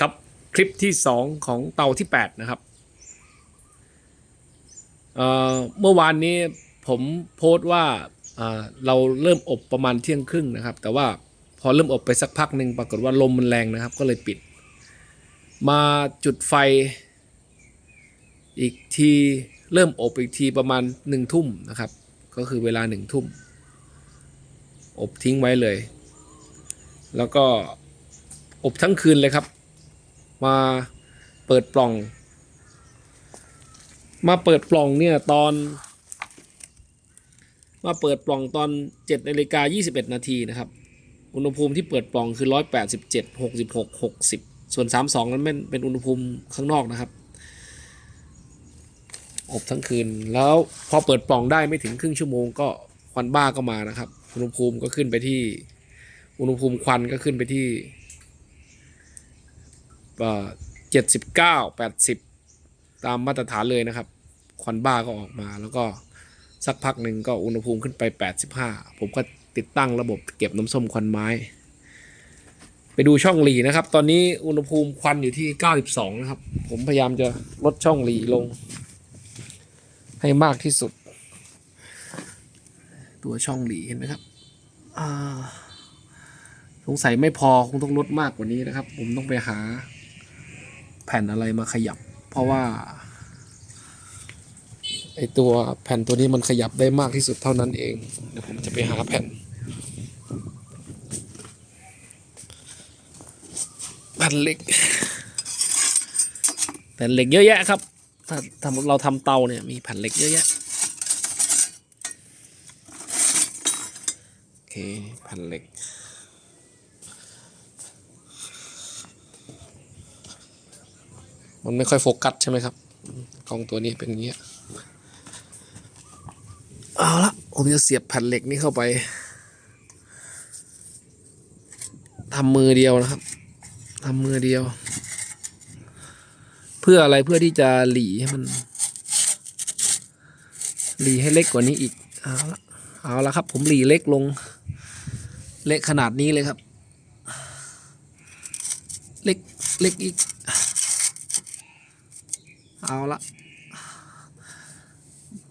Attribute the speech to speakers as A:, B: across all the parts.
A: ครับ คลิปที่ 2 ของเตาที่ 8 นะครับเเมื่อวานนี้ผมโพสต์ว่าเเราเริ่มอบประมาณเที่ยงครึ่งนะครับ แต่ว่าพอเริ่มอบไปสักพักหนึ่งปรากฏว่าลมมันแรงนะครับ ก็เลยปิด มาจุดไฟอีกทีเริ่มอบอีกทีประมาณหนึ่งทุ่มนะครับ ก็คือเวลาหนึ่งทุ่ม อบทิ้งไว้เลย แล้วก็อบทั้งคืนเลยครับ มาเปิดปล่อง มาเปิดปล่องเนี่ยตอน มาเปิดปล่องตอน7นาฬิกา21 นาทีนะครับ อุณหภูมิที่เปิดปล่องคือ 187 66 60 ส่วน 32 นั้นเป็นเป็นอุณหภูมิข้างนอกนะครับ อบทั้งคืนแล้วพอเปิดปล่องได้ไม่ถึงครึ่งชั่วโมงก็ควันบ้าก็มานะครับ อุณหภูมิก็ขึ้นไปที่อุณหภูมิควันก็ขึ้นไปที่ เจ็ดสิบเก้าแปดสิบตามมาตรฐานเลยนะครับ ควันบ้าก็ออกมาแล้วก็สักพักหนึ่งก็อุณหภูมิขึ้นไป 85 ผมก็ติดตั้งระบบเก็บน้ำส้มควันไม้ ไปดูช่องหลีนะครับ ตอนนี้อุณหภูมิควันอยู่ที่ 92 นะครับ ผมพยายามจะลดช่องหลีลง ให้มากที่สุด ตัวช่องหลีเห็นไหมครับสงสัยไม่พอคงต้องลดมากกว่านี้นะครับ ผมต้องไปหา แผ่นอะไรมาขยับ เพราะว่าไอตัวแผ่นตัวนี้มันขยับได้มากที่สุดเท่านั้นเอง เดี๋ยวผมจะไปหาแผ่น แผ่นเหล็ก แผ่นเหล็กเยอะแยะครับ ถ้าทำเราทำเตาเนี่ยมีแผ่นเหล็กเยอะแยะ โอเค แผ่นเหล็ก มันไม่ค่อยโฟกัสใช่ไหมครับกล้องตัวนี้เป็นอย่างเงี้ยเอาละผมจะเสียบแผ่นเหล็กนี้เข้าไปทำมือเดียวนะครับทำมือเดียว เพื่ออะไรเพื่อที่จะหลีให้มัน หลีให้เล็กกว่านี้อีกเอาละเอาละครับ ผมหลีเล็กลง เล็กขนาดนี้เลยครับ เล็กเล็กอีก เอาละ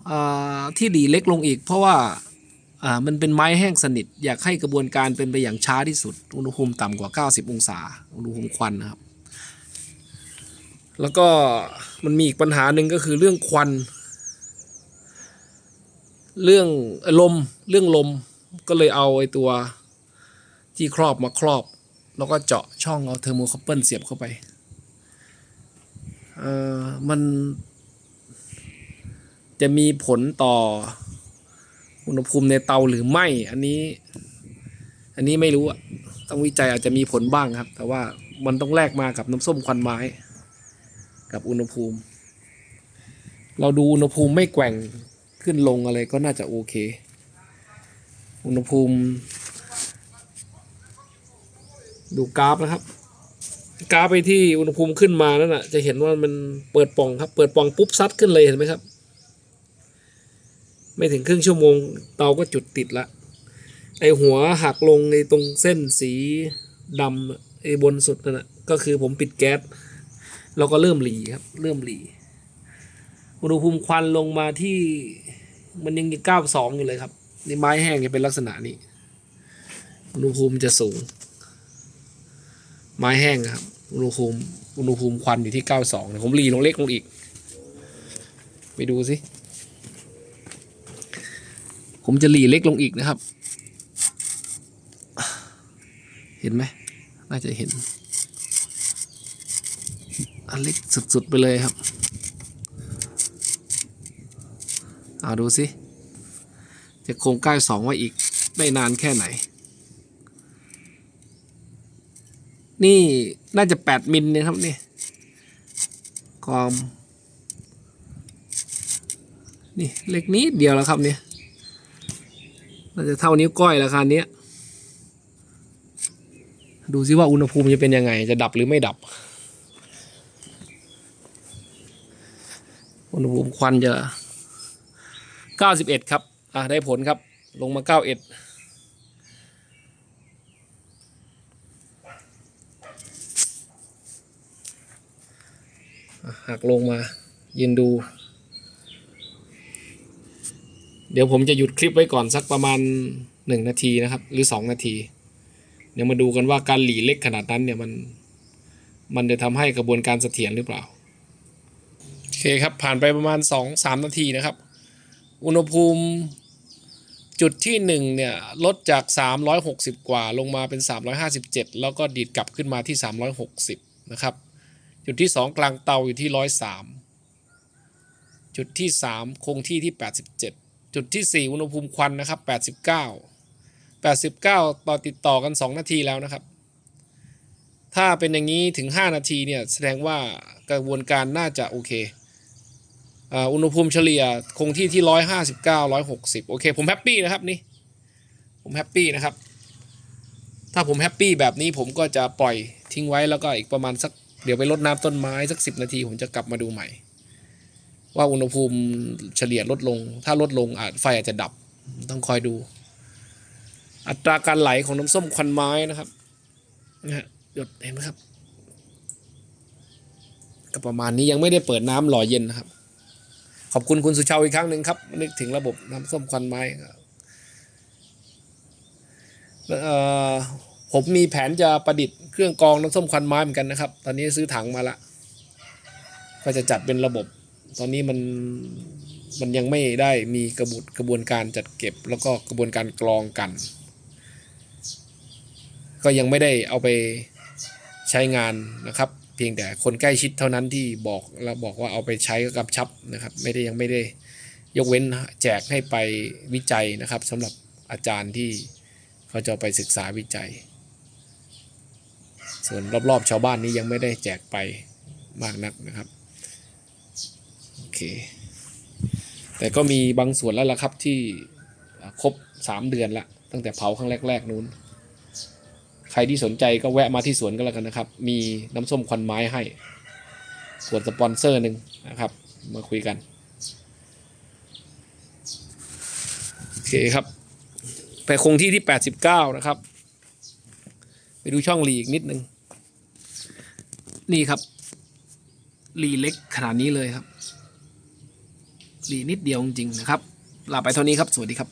A: อ่าที่ดีเล็กลงอีก เพราะว่าอ่ามันเป็นไม้แห้งสนิท อยากให้กระบวนการเป็นไปอย่างช้าที่สุด อุณหภูมิต่ำกว่า 90 องศา อุณหภูมิควันนะครับ แล้วก็มันมีอีกปัญหาหนึ่งก็คือเรื่องควัน เรื่องลมเรื่องลมก็เลยเอาไอ้ตัวที่ครอบมาครอบ แล้วก็เจาะช่องเอาเทอร์โมคัพเปิลเสียบเข้าไป เออมันจะมีผลต่ออุณหภูมิในเตาหรือไม่ อันนี้ อันนี้ไม่รู้อะต้องวิจัยอาจจะมีผลบ้างครับ แต่ว่ามันต้องแลกมากับน้ำส้มควันไม้ กับอุณหภูมิ เราดูอุณหภูมิไม่แกว่งขึ้นลงอะไรก็น่าจะโอเค อุณหภูมิ ดูกราฟนะครับ กราฟไปที่อุณหภูมิขึ้นมานั่นน่ะจะเห็นว่ามันเปิดป่องครับ เปิดป่องปุ๊บซัดขึ้นเลยเห็นไหมครับ ไม่ถึงครึ่งชั่วโมงเตาก็จุดติดละไอหัวหักลงในตรงเส้นสีดำไอบนสุดนั่นน่ะก็คือผมปิดแก๊สเราก็เริ่มหลีครับ เริ่มหลีอุณหภูมิควันลงมาที่มันยังเก้าสองอยู่เลยครับในไม้แห้งจะเป็นลักษณะนี้อุณหภูมิจะสูง ไม้แห้งครับ อุณหภูมิ อุณหภูมิควันอยู่ที่92นะผมรีลงเล็กลงอีก ไปดูสิ ผมจะรีเล็กลงอีกนะครับ เห็นไหม น่าจะเห็น อันเล็กสุดๆไปเลยครับ เอาดูสิ จะคงใกล้สองไว้อีกได้นานแค่ไหน นี่น่าจะแปดมิลนะครับนี่ความนี่เล็กนี้เดียวแล้วครับนี่น่าจะเท่านิ้วก้อยราคาเนี้ยดูซิว่าอุณหภูมิจะเป็นยังไง จะดับหรือไม่ดับ อุณหภูมิควันจะ 91 ครับ อะ ได้ผลครับ ลงมา 91 หักลงมายืนดู เดี๋ยวผมจะหยุดคลิปไว้ก่อนสักประมาณหนึ่งนาทีนะครับ หรือสองนาที เดี๋ยวมาดูกันว่าการหลีเล็กขนาดนั้นเนี่ยมัน มันจะทำให้กระบวนการเสถียรหรือเปล่า โอเคครับ ผ่านไปประมาณสองสามนาทีนะครับ อุณหภูมิจุดที่หนึ่งเนี่ย ลดจาก 360 กว่าลงมาเป็น 357 แล้วก็ดีดกลับขึ้นมาที่ 360 นะครับ จุดที่ 2 กลางเตาอยู่ที่ 103 จุดที่ 3 คงที่ที่ 87 จุดที่ 4 อุณหภูมิควันนะครับ 89 89 ต่อติดต่อกัน 2 นาทีแล้วนะครับ ถ้าเป็นอย่างนี้ถึง 5 นาทีเนี่ยแสดงว่ากระบวนการน่าจะโอเคอ่าอุณหภูมิเฉลี่ยคงที่ที่ 159 160 โอเค ผมแฮปปี้นะครับนี่ผมแฮปปี้นะครับ ถ้าผมแฮปปี้แบบนี้ผมก็จะปล่อยทิ้งไว้แล้วก็อีกประมาณสัก เดี๋ยวไปรดน้ำต้นไม้สัก10นาทีผมจะกลับมาดูใหม่ ว่าอุณหภูมิเฉลี่ยลดลง ถ้าลดลงอาจไฟอาจจะดับต้องคอยดู อัตราการไหลของน้ำส้มควันไม้นะครับนะฮะหยดเห็นไหมครับก็ประมาณนี้ยังไม่ได้เปิดน้ำหล่อเย็นนะครับ ขอบคุณคุณสุชาวอีกครั้งหนึ่งครับนึกถึงระบบน้ำส้มควันไม้ครับเอ่อ ผมมีแผนจะประดิษฐ์เครื่องกรองน้ำส้มควันไม้เหมือนกันนะครับ ตอนนี้ซื้อถังมาละ ก็จะจัดเป็นระบบ ตอนนี้มันมันยังไม่ได้มีกระบวนกระบวนการจัดเก็บ แล้วก็กระบวนการกรองกัน ก็ยังไม่ได้เอาไปใช้งานนะครับ เพียงแต่คนใกล้ชิดเท่านั้นที่บอกเราบอกว่าเอาไปใช้ก็กำชับนะครับ ไม่ได้ยังไม่ได้ยกเว้นแจกให้ไปวิจัยนะครับสำหรับอาจารย์ที่เขาจะไปศึกษาวิจัย ส่วนรอบๆชาวบ้านนี้ยังไม่ได้แจกไปมากนักนะครับโอเคแต่ก็มีบางส่วนแล้วล่ะครับที่ครบสามเดือนละตั้งแต่เผาครั้งแรก ๆนู้น ใครที่สนใจก็แวะมาที่สวนก็แล้วกันนะครับ มีน้ำส้มควันไม้ให้ ส่วนสปอนเซอร์หนึ่งนะครับ มาคุยกันโอเคครับไปคงที่ที่ 89 นะครับ ไปดูช่องหลีอีกนิดนึง นี่ครับหลีเล็กขนาดนี้เลยครับหลีนิดเดียวจริงๆนะครับลาไปเท่านี้ครับ สวัสดีครับ